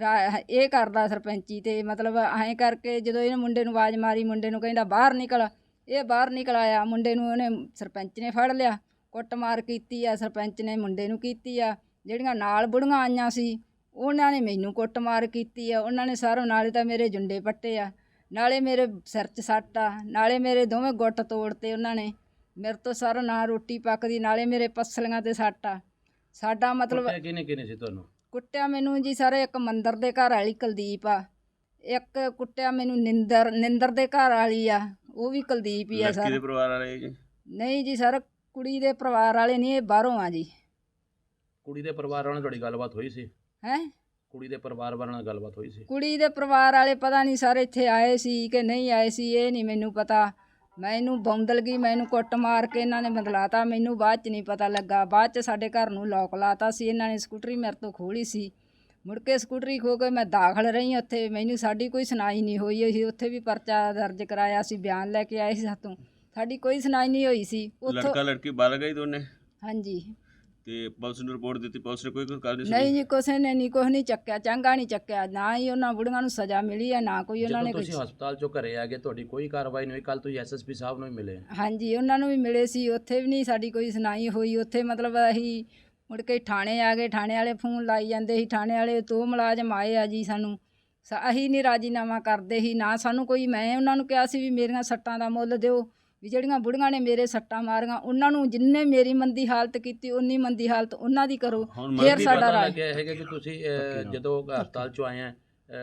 ਰਾ- ਇਹ ਕਰਦਾ ਸਰਪੰਚੀ ਤੇ ਮਤਲਬ ਐਂ ਕਰਕੇ ਜਦੋਂ ਇਹਨੇ ਮੁੰਡੇ ਨੂੰ ਆਵਾਜ਼ ਮਾਰੀ ਮੁੰਡੇ ਨੂੰ ਕਹਿੰਦਾ ਬਾਹਰ ਨਿਕਲ। ਇਹ ਬਾਹਰ ਨਿਕਲ ਆਇਆ। ਮੁੰਡੇ ਨੂੰ ਉਹਨੇ ਸਰਪੰਚ ਨੇ ਫੜ ਲਿਆ। ਕੁੱਟਮਾਰ ਕੀਤੀ ਆ ਸਰਪੰਚ ਨੇ ਮੁੰਡੇ ਨੂੰ ਕੀਤੀ ਆ। ਜਿਹੜੀਆਂ ਨਾਲ ਬੁੜੀਆਂ ਆਈਆਂ ਸੀ ਉਹਨਾਂ ਨੇ ਮੈਨੂੰ ਕੁੱਟਮਾਰ ਕੀਤੀ ਆ। ਉਹਨਾਂ ਨੇ ਸਾਰੋਂ ਨਾਲੇ ਤਾਂ ਮੇਰੇ ਜੁੰਡੇ ਪੱਟੇ ਆ। ਨਾਲੇ ਮੇਰੇ ਸਿਰ 'ਚ ਸੱਟ ਆ ਨਾਲੇ ਮੇਰੇ ਦੋਵੇਂ ਗੁੱਟ ਤੋੜਤੇ ਉਹਨਾਂ ਨੇ। ਮੇਰੇ ਤੋਂ ਸਾਰਾ ਨਾ ਰੋਟੀ ਪੱਕਦੀ ਨਾਲੇ ਮੇਰੇ ਪਸਲੀਆਂ ਤੇ ਸੱਟ ਆ। ਸਾਡਾ ਮਤਲਬ ਕੁੱਟਿਆ ਕਿਹਨੇ ਕਿਹਨੇ ਸੀ ਤੁਹਾਨੂੰ? ਕੁੱਟਿਆ ਮੈਨੂੰ ਜੀ ਸਾਰੇ ਇੱਕ ਮੰਦਰ ਦੇ ਘਰ ਵਾਲੀ ਕੁਲਦੀਪ ਆ। ਇੱਕ ਕੁੱਟਿਆ ਮੈਨੂੰ ਨਿੰਦਰ ਨਿੰਦਰ ਦੇ ਘਰ ਵਾਲੀ ਆ ਉਹ ਵੀ ਕੁਲਦੀਪ ਹੀ ਆ ਲੜਕੀ ਦੇ ਸਰ। ਪਰਿਵਾਰ ਵਾਲੇ ਜੀ? ਨਹੀਂ ਜੀ ਸਰ ਕੁੜੀ ਦੇ ਪਰਿਵਾਰ ਵਾਲੇ ਨਹੀਂ ਇਹ ਬਾਹਰੋਂ ਆ ਜੀ। ਕੁੜੀ ਦੇ ਪਰਿਵਾਰ ਵਾਲਿਆਂ ਨਾਲ ਤੁਹਾਡੀ ਗੱਲਬਾਤ ਹੋਈ ਸੀ? ਹੈ? ਕੁੜੀ ਦੇ ਪਰਿਵਾਰ ਵਾਲਿਆਂ ਨਾਲ ਗੱਲਬਾਤ ਹੋਈ ਸੀ? ਕੁੜੀ ਦੇ ਪਰਿਵਾਰ ਵਾਲੇ ਪਤਾ ਨਹੀਂ ਸਰ ਇੱਥੇ ਆਏ ਸੀ ਕਿ ਨਹੀਂ ਆਏ ਸੀ ਇਹ ਨਹੀਂ ਮੈਨੂੰ ਪਤਾ। ਮੈਨੂੰ ਬੌਂਦਲ ਗਈ ਮੈਨੂੰ ਕੁੱਟ ਮਾਰ ਕੇ ਇਹਨਾਂ ਨੇ ਬਦਲਾਤਾ। ਮੈਨੂੰ ਬਾਅਦ ਚ ਨਹੀਂ ਪਤਾ ਲੱਗਾ। ਬਾਅਦ ਚ ਸਾਡੇ ਘਰ ਨੂੰ ਲੋਕ ਲਾਤਾ ਸੀ। ਇਹਨਾਂ ਨੇ ਸਕੂਟਰੀ ਮੇਰੇ ਤੋਂ ਖੋਲੀ ਸੀ। ਮੁੜ ਕੇ ਸਕੂਟਰੀ ਖੋ ਕੇ ਮੈਂ ਦਾਖਲ ਰਹੀ ਉੱਥੇ। ਮੈਨੂੰ ਸਾਡੀ ਕੋਈ ਸੁਣਾਈ ਨਹੀਂ ਹੋਈ। ਅਸੀਂ ਉੱਥੇ ਵੀ ਪਰਚਾ ਦਰਜ ਕਰਾਇਆ ਸੀ ਬਿਆਨ ਲੈ ਕੇ ਆਏ ਸੀ ਸਾਤੋਂ। ਸਾਡੀ ਕੋਈ ਸੁਣਾਈ ਨਹੀਂ ਹੋਈ ਸੀ। ਉੱਥੋਂ ਲੜਕਾ ਲੜਕੀ ਬਾਹਰ ਗਈ ਦੋਨੇ? ਹਾਂਜੀ। ਤੇ ਪੁਲਿਸ ਨੂੰ ਰਿਪੋਰਟ ਦਿੱਤੀ ਪੁਲਿਸ ਨੇ ਕੋਈ ਕਾਰਜ ਨਹੀਂ ਜੀ ਕਿਸੇ ਨੇ ਨਹੀਂ ਕੁਛ ਨਹੀਂ ਚੱਕਿਆ ਚੰਗਾ ਨਹੀਂ ਚੱਕਿਆ ਨਾ ਹੀ ਉਹਨਾਂ ਬੁੜੀਆਂ ਨੂੰ ਸਜ਼ਾ ਮਿਲੀ ਹੈ ਨਾ ਕੋਈ ਉਹਨਾਂ ਜਦੋਂ ਨੇ ਤੁਸੀਂ ਕੁਛ ਹਸਪਤਾਲ ਚੋਂ ਘਰੇ ਆ ਗਏ ਤੁਹਾਡੀ ਕੋਈ ਕਾਰਵਾਈ ਨਹੀਂ ਹੋਈ ਕੱਲ ਤੁਸੀਂ ਐਸਐਸਪੀ ਸਾਹਿਬ ਨੂੰ ਹੀ ਮਿਲੇ। ਹਾਂਜੀ ਉਹਨਾਂ ਨੂੰ ਵੀ ਮਿਲੇ ਸੀ ਉੱਥੇ ਵੀ ਨਹੀਂ ਸਾਡੀ ਕੋਈ ਸੁਣਾਈ ਹੋਈ ਉੱਥੇ ਮਤਲਬ ਅਸੀਂ ਮੁੜ ਕੇ ਥਾਣੇ ਆ ਗਏ ਥਾਣੇ ਵਾਲੇ ਫੋਨ ਲਾਈ ਜਾਂਦੇ ਸੀ ਥਾਣੇ ਵਾਲੇ ਦੋ ਮੁਲਾਜ਼ਮ ਆਏ ਆ ਜੀ ਸਾਨੂੰ। ਸ- ਅਸੀਂ ਨਹੀਂ ਰਾਜੀਨਾਮਾ ਕਰਦੇ ਸੀ ਨਾ ਸਾਨੂੰ ਕੋਈ ਮੈਂ ਉਹਨਾਂ ਨੂੰ ਕਿਹਾ ਸੀ ਵੀ ਮੇਰੀਆਂ ਸੱਟਾਂ ਦਾ ਮੁੱਲ ਦਿਓ ਵੀ ਜਿਹੜੀਆਂ ਬੁੜੀਆਂ ਨੇ ਮੇਰੇ ਸੱਟਾਂ ਮਾਰੀਆਂ ਉਹਨਾਂ ਨੂੰ ਜਿੰਨੇ ਮੇਰੀ ਮੰਦੀ ਹਾਲਤ ਕੀਤੀ ਉਨੀ ਮੰਦੀ ਹਾਲਤ ਉਹਨਾਂ ਦੀ ਕਰੋ। ਹੁਣ ਫੇਰ ਸਾਡਾ ਰਾਜ। ਲੱਗਿਆ ਹੈਗਾ ਕਿ ਤੁਸੀਂ ਜਦੋਂ ਹਸਪਤਾਲ ਚੋਂ ਆਏ ਆ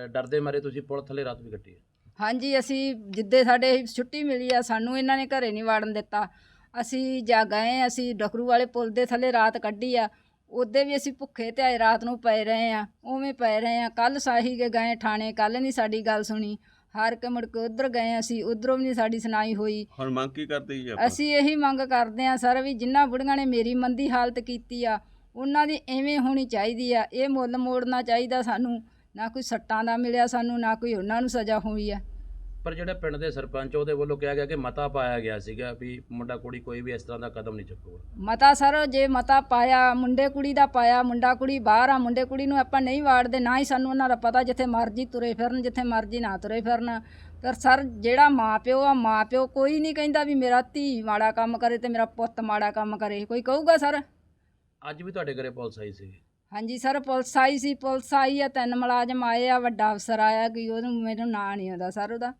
ਡਰਦੇ ਮਾਰੇ ਤੁਸੀਂ ਪੁਲਿਸ ਥੱਲੇ ਰਾਤ ਵੀ ਕੱਟੀ ਹਾਂਜੀ ਅਸੀਂ ਜਿੱਦੇ ਸਾਡੇ ਛੁੱਟੀ ਮਿਲੀ ਆ ਸਾਨੂੰ ਇਹਨਾਂ ਨੇ ਘਰੇ ਨਹੀਂ ਵਾੜਨ ਦਿੱਤਾ। ਅਸੀਂ ਜਾ ਗਏ ਅਸੀਂ ਡਕਰੂ ਵਾਲੇ ਪੁਲ ਦੇ ਥੱਲੇ ਰਾਤ ਕੱਢੀ ਆ। ਉਹਦੇ ਵੀ ਅਸੀਂ ਭੁੱਖੇ ਤੇ ਆਏ ਰਾਤ ਨੂੰ ਪਏ ਰਹੇ ਆ ਉਵੇਂ ਪਏ ਰਹੇ ਆ। ਕੱਲ ਸਾਹੀ ਕੇ ਗਏ ਥਾਣੇ ਕੱਲ ਨਹੀਂ ਸਾਡੀ ਗੱਲ ਸੁਣੀ। ਹਾਰ ਕੇ ਮੁੜ ਕੇ ਉਧਰ ਗਏ ਅਸੀਂ ਉਧਰੋਂ ਵੀ ਨਹੀਂ ਸਾਡੀ ਸੁਣਾਈ ਹੋਈ। ਹੁਣ ਮੰਗ ਕੀ ਕਰਦੇ ਜੀ ਆਪਾਂ? ਅਸੀਂ ਇਹੀ ਮੰਗ ਕਰਦੇ ਆ ਸਰ ਵੀ ਜਿਨ੍ਹਾਂ ਬੁੜੀਆਂ ਨੇ ਮੇਰੀ ਮੰਦੀ ਹਾਲਤ ਕੀਤੀ ਆ ਉਹਨਾਂ ਦੀ ਐਵੇਂ ਹੋਣੀ ਚਾਹੀਦੀ ਆ। ਇਹ ਮੁੱਲ ਮੋੜਨਾ ਚਾਹੀਦਾ ਸਾਨੂੰ। ਨਾ ਕੋਈ ਸੱਟਾਂ ਦਾ ਮਿਲਿਆ ਸਾਨੂੰ ਨਾ ਕੋਈ ਉਹਨਾਂ ਨੂੰ ਸਜ਼ਾ ਹੋਈ ਆ। ਪਰ ਜਿਹੜੇ ਪਿੰਡ ਦੇ ਸਰਪੰਚ ਉਹਦੇ ਵੱਲੋਂ ਕਿਹਾ ਗਿਆ ਕਿ ਮਤਾ ਪਾਇਆ ਗਿਆ ਸੀਗਾ ਵੀ ਮੁੰਡਾ ਕੁੜੀ ਕੋਈ ਵੀ ਇਸ ਤਰ੍ਹਾਂ ਦਾ ਕਦਮ ਨਹੀਂ ਚੁੱਕੂਗਾ। ਮਤਾ ਸਰ ਜੇ ਮਤਾ ਪਾਇਆ ਮੁੰਡੇ ਕੁੜੀ ਦਾ ਪਾਇਆ ਮੁੰਡਾ ਕੁੜੀ ਬਾਹਰ ਆ ਮੁੰਡੇ ਕੁੜੀ ਨੂੰ ਆਪਾਂ ਨਹੀਂ ਵਾੜਦੇ ਨਾ ਹੀ ਸਾਨੂੰ ਉਹਨਾਂ ਦਾ ਪਤਾ ਜਿੱਥੇ ਮਰਜ਼ੀ ਤੁਰੇ ਫਿਰਨ ਜਿੱਥੇ ਮਰਜ਼ੀ ਨਾ ਤੁਰੇ ਫਿਰਨ। ਪਰ ਸਰ ਜਿਹੜਾ ਮਾਪਿਓ ਆ ਮਾਪਿਓ ਕੋਈ ਨਹੀਂ ਕਹਿੰਦਾ ਵੀ ਮੇਰਾ ਧੀ ਮਾੜਾ ਕੰਮ ਕਰੇ ਤੇ ਮੇਰਾ ਪੁੱਤ ਮਾੜਾ ਕੰਮ ਕਰੇ। ਕੋਈ ਕਹੂਗਾ ਸਰ? ਅੱਜ ਵੀ ਤੁਹਾਡੇ ਘਰੇ ਪੁਲਿਸ ਆਈ ਸੀ ਹਾਂਜੀ ਸਰ ਪੁਲਿਸ ਆਈ ਸੀ ਪੁਲਿਸ ਆਈ ਆ ਤਿੰਨ ਮੁਲਾਜ਼ਮ ਆਏ ਆ ਵੱਡਾ ਅਫਸਰ ਆਇਆ ਕਿ ਉਹਨੂੰ ਮੈਨੂੰ ਨਾਂ ਨਹੀਂ ਆਉਂਦਾ ਸਰ ਉਹਦਾ।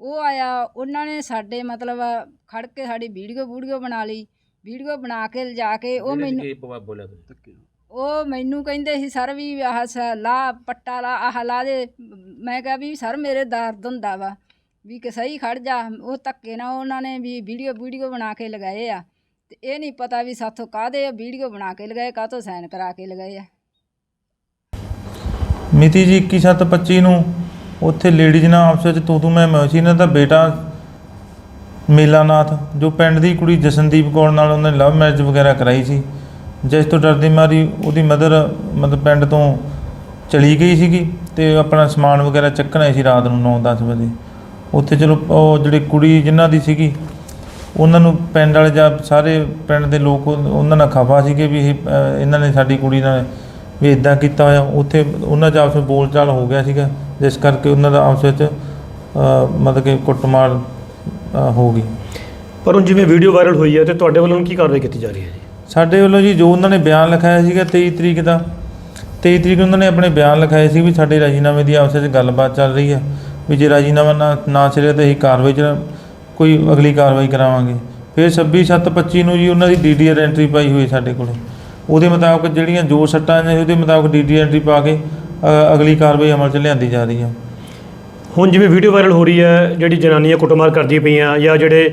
ਉਹ ਆਇਆ ਉਹਨਾਂ ਨੇ ਸਾਡੇ ਮਤਲਬ ਖੜ ਕੇ ਸਾਡੀ ਵੀਡੀਓ ਵੀਡੀਓ ਬਣਾ ਲਈ। ਵੀਡੀਓ ਬਣਾ ਕੇ ਲਿਜਾ ਕੇ ਉਹ ਮੈਨੂੰ ਬੋਲਿਆ ਤੁਸੀਂ? ਉਹ ਮੈਨੂੰ ਕਹਿੰਦੇ ਸੀ ਸਰ ਵੀ ਆਹ ਸ- ਲਾ ਪੱਟਾ ਲਾ ਆਹ ਲਾ ਦੇ। ਮੈਂ ਕਿਹਾ ਵੀ ਸਰ ਮੇਰੇ ਦਰਦ ਹੁੰਦਾ ਵਾ। ਵੀ ਕਿ ਸਹੀ ਖੜ ਜਾ। ਉਹ ਧੱਕੇ ਨਾਲ ਉਹਨਾਂ ਨੇ ਵੀ ਵੀਡੀਓ ਵੀਡੀਓ ਬਣਾ ਕੇ ਲਗਾਏ ਆ। ਤੇ ਇਹ ਨਹੀਂ ਪਤਾ ਵੀ ਸਾਥੋਂ ਕਾਹਦੇ ਵੀਡੀਓ ਬਣਾ ਕੇ ਲਗਾਏ ਕਾਹਤੋਂ ਸਾਈਨ ਕਰਾ ਕੇ ਲਗਾਏ ਆ। ਮਿਤੀ ਜੀ 21/7/25 ਨੂੰ ਉੱਥੇ ਲੇਡੀਜ਼ ਨਾਲ ਆਪਸ ਵਿੱਚ ਤੂੰ ਤੂੰ ਮੈਂ ਮੈਂ ਸੀ, ਇਹਨਾਂ ਦਾ ਬੇਟਾ ਮੇਲਾਨਾਥ, ਜੋ ਪਿੰਡ ਦੀ ਕੁੜੀ ਜਸਨਦੀਪ ਕੌਰ ਨਾਲ ਉਹਨੇ ਲਵ ਮੈਰਿਜ ਵਗੈਰਾ ਕਰਾਈ ਸੀ। ਜਿਸ ਤੋਂ ਡਰਦੀ ਮਾਰੀ ਉਹਦੀ ਮਦਰ ਮਤਲਬ ਪਿੰਡ ਤੋਂ ਚਲੀ ਗਈ ਸੀਗੀ ਤੇ ਆਪਣਾ ਸਮਾਨ ਵਗੈਰਾ ਚੱਕਣਾ ਸੀ ਰਾਤ ਨੂੰ 9-10 ਵਜੇ। ਉੱਥੇ ਚਲੋ ਉਹ ਜਿਹੜੀ ਕੁੜੀ ਜਿਨ੍ਹਾਂ ਦੀ ਸੀਗੀ, ਉਹਨਾਂ ਨੂੰ ਪਿੰਡ ਵਾਲੇ ਜਾਂ ਸਾਰੇ ਪਿੰਡ ਦੇ ਲੋਕ ਉਹਨਾਂ ਨਾਲ ਖਫਾ ਸੀਗੇ ਵੀ ਇਹ ਇਹਨਾਂ ਨੇ ਸਾਡੀ ਕੁੜੀ ਨਾਲ ਵੀ ਇਦਾਂ ਕੀਤਾ ਹੋਇਆ। ਉੱਥੇ ਉਹਨਾਂ 'ਚ ਆਪਸ ਵਿੱਚ ਬੋਲਚਾਲ ਹੋ ਗਿਆ ਸੀਗਾ। ਜਿਸ ਕਰਕੇ ਉਹਨਾਂ ਦਾ ਆਪਸ ਵਿੱਚ ਅ, ਮਤਲਬ ਕਿ ਕੁੱਟਮਾਰ ਅ, ਹੋ ਗਈ। ਪਰ ਹੁਣ ਜਿਵੇਂ ਵੀਡੀਓ ਵਾਇਰਲ ਹੋਈ ਹੈ ਤੇ ਤੁਹਾਡੇ ਵੱਲੋਂ ਕੀ ਕਾਰਵਾਈ ਕੀਤੀ ਜਾ ਰਹੀ ਹੈ ਜੀ? ਸਾਡੇ ਵੱਲੋਂ ਜੀ ਜੋ ਉਹਨਾਂ ਨੇ ਬਿਆਨ ਲਿਖਾਇਆ ਸੀਗਾ 23 ਤਰੀਕ ਦਾ 23 ਤਰੀਕ ਨੂੰ ਉਹਨਾਂ ਨੇ ਆਪਣੇ ਬਿਆਨ ਲਿਖਾਏ ਸੀ ਵੀ ਸਾਡੇ ਰਾਜੀਨਾਮੇ ਦੀ ਆਪਸ ਵਿੱਚ ਗੱਲਬਾਤ ਚੱਲ ਰਹੀ ਹੈ ਵੀ ਜੇ ਰਾਜੀਨਾਮਾ ਨਾ ਨਾ ਸਿਰੇ ਤਾਂ ਅਸੀਂ ਕਾਰਵਾਈ ਚ ਕੋਈ ਅਗਲੀ ਕਾਰਵਾਈ ਕਰਾਵਾਂਗੇ। ਫਿਰ 26/7/25 ਨੂੰ ਜੀ ਉਹਨਾਂ ਦੀ ਡੀਡੀਆਰ ਐਂਟਰੀ ਪਾਈ ਹੋਈ ਸਾਡੇ ਕੋਲੇ। ਉਹਦੇ ਮੁਤਾਬਕ ਜਿਹੜੀਆਂ ਜੋ ਸੱਟਾਂ ਨੇ ਉਹਦੇ ਮੁਤਾਬਕ ਡੀਡੀਆਰ ਐਂਟਰੀ ਪਾ ਕੇ ਅ, ਅਗਲੀ ਕਾਰਵਾਈ ਅਮਲ 'ਚ ਲਿਆਂਦੀ ਜਾ ਰਹੀ ਹੈ ਹੁਣ ਜਿਵੇਂ ਵੀਡੀਓ ਵਾਇਰਲ ਹੋ ਰਹੀ ਹੈ ਜਿਹੜੀ ਜਨਾਨੀਆਂ ਕੁੱਟਮਾਰ ਕਰਦੀਆਂ ਪਈਆਂ ਜਾਂ ਜਿਹੜੇ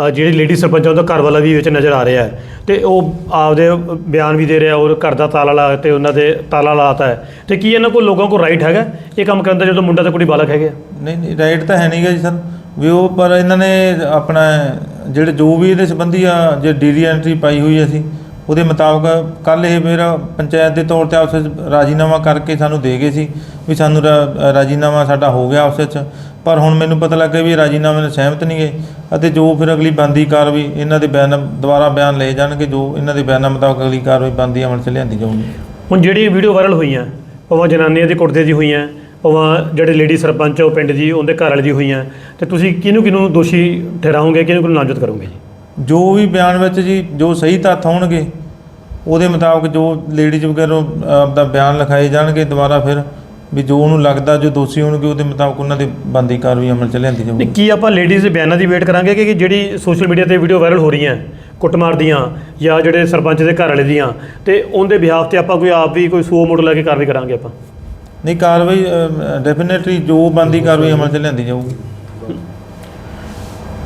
ਅ, ਜਿਹੜੀ ਲੇਡੀ ਸਰਪੰਚ ਆ ਉਹਦਾ ਘਰ ਵਾਲਾ ਵੀ ਵਿੱਚ ਨਜ਼ਰ ਆ ਰਿਹਾ ਹੈ ਤੇ ਉਹ ਆਪਦੇ ਬਿਆਨ ਵੀ ਦੇ ਰਿਹਾ ਔਰ ਘਰ ਦਾ ਤਾਲਾ ਲਾ ਤੇ ਉਹਨਾਂ ਦੇ ਤਾਲਾ ਲਾਤਾ ਹੈ। ਤੇ ਕੀ ਇਹਨਾਂ ਕੋਲ ਲੋਕਾਂ ਕੋਲ ਰਾਈਟ ਹੈਗਾ? ਇਹ ਕੰਮ ਕਰਨ ਦਾ ਜਦੋਂ ਮੁੰਡਾ ਤੇ ਕੁੜੀ ਬਾਲਕ ਹੈਗੇ ਆ? ਨਹੀਂ ਨਹੀਂ ਰਾਈਟ ਤਾਂ ਹੈ ਨਹੀਂਗਾ ਜੀ ਸਰ। ਵੀ ਉਹ ਪਰ ਇਹਨਾਂ ਨੇ ਆਪਣਾ ਜਿਹੜੇ ਜੋ ਵੀ ਇਹਦੇ ਸੰਬੰਧੀ ਆ ਜੇ ਡੀਡੀ ਐਂਟਰੀ ਪਾਈ ਹੋਈ ਅਸੀਂ ਉਹਦੇ ਮੁਤਾਬਕ ਕੱਲ ਇਹ ਮੇਰਾ ਪੰਚਾਇਤ ਦੇ ਤੌਰ ਤੇ ਆਪਸ ਵਿੱਚ ਰਾਜੀਨਾਮਾ ਕਰਕੇ ਸਾਨੂੰ ਦੇ ਗਏ ਸੀ ਵੀ ਸਾਨੂੰ ਰਾ- ਰਾਜੀਨਾਮਾ ਸਾਡਾ ਹੋ ਗਿਆ ਆਪਸ ਵਿੱਚ। ਪਰ ਹੁਣ ਮੈਨੂੰ ਪਤਾ ਲੱਗਾ ਵੀ ਇਹ ਰਾਜੀਨਾਮੇ ਨਾਲ ਸਹਿਮਤ ਨਹੀਂ ਗਏ ਅਤੇ ਜੋ ਫਿਰ ਅਗਲੀ ਬੰਦੀ ਕਾਰਵਾਈ ਇਹਨਾਂ ਦੇ ਬਿਆਨ ਦੁਬਾਰਾ ਬਿਆਨ ਲਏ ਜਾਣਗੇ ਜੋ ਇਹਨਾਂ ਦੇ ਬਿਆਨਾਂ ਮੁਤਾਬਕ ਅਗਲੀ ਕਾਰਵਾਈ ਬੰਦੀ ਅਮਲ 'ਚ ਲਿਆਂਦੀ ਜਾਊਗੀ। ਹੁਣ ਜਿਹੜੀ ਵੀਡੀਓ ਵਾਇਰਲ ਹੋਈਆਂ ਭਾਵੇਂ ਜਨਾਨੀਆਂ ਦੇ ਕੁੱਟਦੇ ਦੀ ਹੋਈਆਂ ਭਾਵੇਂ ਜਿਹੜੇ ਲੇਡੀ ਸਰਪੰਚ ਆ ਉਹ ਪਿੰਡ ਦੀ ਉਹਦੇ ਘਰ ਵਾਲੇ ਦੀ ਹੋਈਆਂ ਤੇ ਤੁਸੀਂ ਕਿਹਨੂੰ ਕਿਹਨੂੰ ਦੋਸ਼ੀ ਠਹਿਰਾਓਗੇ ਕਿਹਨੂੰ ਕਿਹਨੂੰ ਨਾਮਜ਼ਦ ਕਰੋਗੇ ਜੀ? ਜੋ ਵੀ ਬਿਆਨ ਵਿੱਚ ਜੀ ਜੋ ਸਹੀ ਤੱਥ ਹੋਣਗੇ ਉਹਦੇ ਮੁਤਾਬਕ ਜੋ ਲੇਡੀਜ਼ ਵਗੈਰਾ ਆਪਦਾ ਬਿਆਨ ਲਿਖਾਏ ਜਾਣਗੇ ਦੁਬਾਰਾ ਫਿਰ ਵੀ ਜੋ ਉਹਨੂੰ ਲੱਗਦਾ ਜੋ ਦੋਸ਼ੀ ਹੋਣਗੇ ਉਹਦੇ ਮੁਤਾਬਕ ਉਹਨਾਂ ਦੀ ਬੰਦੀ ਕਾਰਵਾਈ ਅਮਲ ਚ ਲਿਆਂਦੀ ਨਹੀਂ ਜਾਊਗੀ ਕੀ ਆਪਾਂ ਲੇਡੀਜ਼ ਦੇ ਬਿਆਨਾਂ ਦੀ ਵੇਟ ਕਰਾਂਗੇ ਕਿ ਜਿਹੜੀ ਸੋਸ਼ਲ ਮੀਡੀਆ ਤੇ ਵੀਡੀਓ ਵਾਇਰਲ ਹੋ ਰਹੀਆਂ ਕੁੱਟਮਾਰ ਦੀਆਂ ਜਾਂ ਜਿਹੜੇ ਸਰਪੰਚ ਦੇ ਘਰ ਵਾਲੇ ਦੀਆਂ ਤੇ ਉਹਦੇ ਬਿਹਾਫ ਤੇ ਆਪਾਂ ਕੋਈ ਆਪ ਵੀ ਕੋਈ ਸੋ ਮੋੜ ਲੈ ਕੇ ਕਾਰਵਾਈ ਕਰਾਂਗੇ ਆਪਾਂ? ਨਹੀਂ ਕਾਰਵਾਈ ਡੈਫੀਨਿਟਲੀ ਜੋ ਬੰਦੀ ਕਾਰਵਾਈ ਅਮਲ ਚ ਲਿਆਂਦੀ ਜਾਊਗੀ।